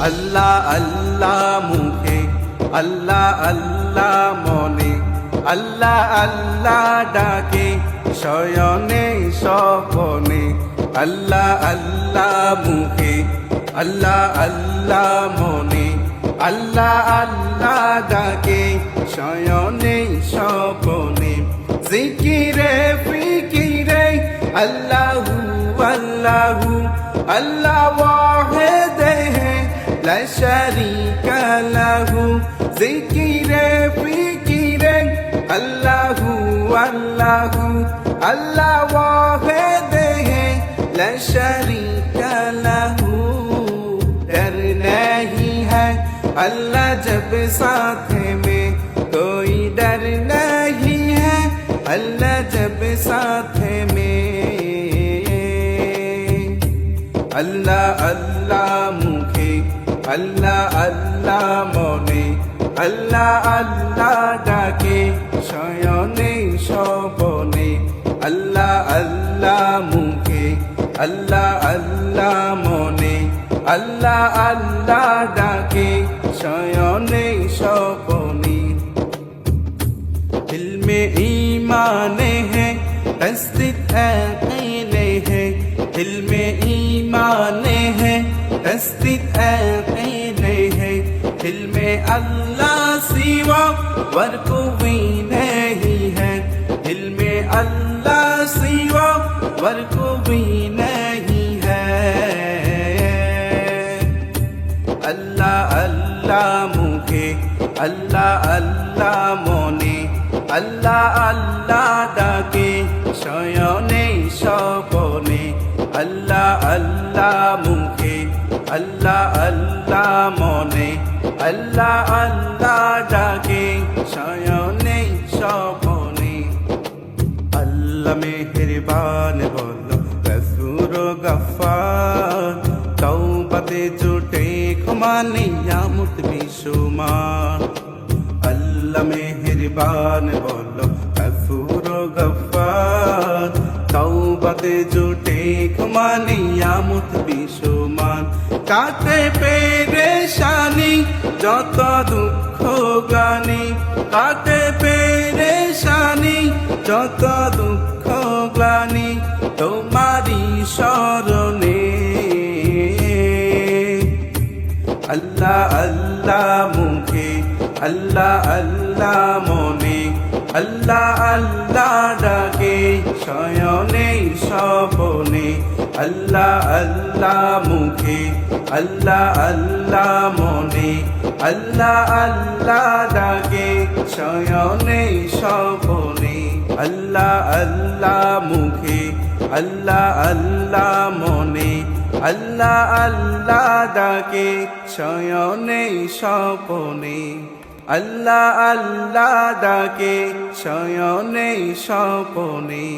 আল্লাহ আল্লাহ মুখে, আল্লাহ আল্লাহ মনে, আল্লাহ আল্লাহ ডাকে, শয়নে, স্বপনে। আল্লাহ আল্লাহ মুখে, আল্লাহ আল্লাহ মনে, আল্লাহ আল্লাহ ডাকে, শয়নে, স্বপনে। জিকিরে, ফিকিরে, আল্লাহু আল্লাহু, আল্লাহ ওয়াহিদ। है لا شريك له ذكر فكر الله الله الله واحد لا شريك له डर नहीं है। अल्लाह जब साथ में, कोई डर नहीं है। अल्लाह जब साथ में। अल्लाह अल्लाह मुखे अल्लाह अल्लाह মনে আল্লাহ আল্লাহ ডাকে শয়নে স্বপনে আল্লাহ আল্লাহ মুখে আল্লাহ আল্লাহ মনে আল্লাহ আল্লাহ ডাকে শয়নে স্বপনে दिल में ईमान है तस्दिक अकीले है दिल में ईमान है तस्दिक अकीले है दिल में अल्लाह सिवा वर कोई नहीं है दिल में अल्लाह सिवा वर कोई नहीं है আল্লাহ আল্লাহ মুখে আল্লাহ আল্লাহ মনে আল্লাহ আল্লাহ ডাকে শয়নে স্বপনে আল্লাহ আল্লাহ মুখে আল্লাহ আল্লাহ মনে, আল্লাহ আল্লাহ ডাকে শয়নে স্বপনে। আল্লাহ মেহেরবান বল রসুর গফার তৌবাতে জুটে ক্ষমা নিয়ামত বিশুমার আল্লাহ মেহেরবান বল রসুর গফার তৌবাতে জুটে ক্ষমা নিয়ামত বিশুমান কাটে পেরেশানি, যত দুঃখ গানি। কাটে পেরেশানি, যত দুঃখ গ্লানি তোমারি স্মরণে আল্লাহ আল্লাহ মুখে, আল্লাহ আল্লাহ মনে। আল্লাহ আল্লাহ ডাকে, শয়নে, স্বপনে। আল্লাহ আল্লাহ মুখে, আল্লাহ আল্লাহ মনে। আল্লাহ আল্লাহ ডাকে, শয়নে, স্বপনে। আল্লাহ আল্লাহ মুখে, আল্লাহ আল্লাহ মনে। আল্লাহ আল্লাহ ডাকে, শয়নে, স্বপনে। আল্লাহ আল্লাহ ডাকে শয়নে স্বপনে।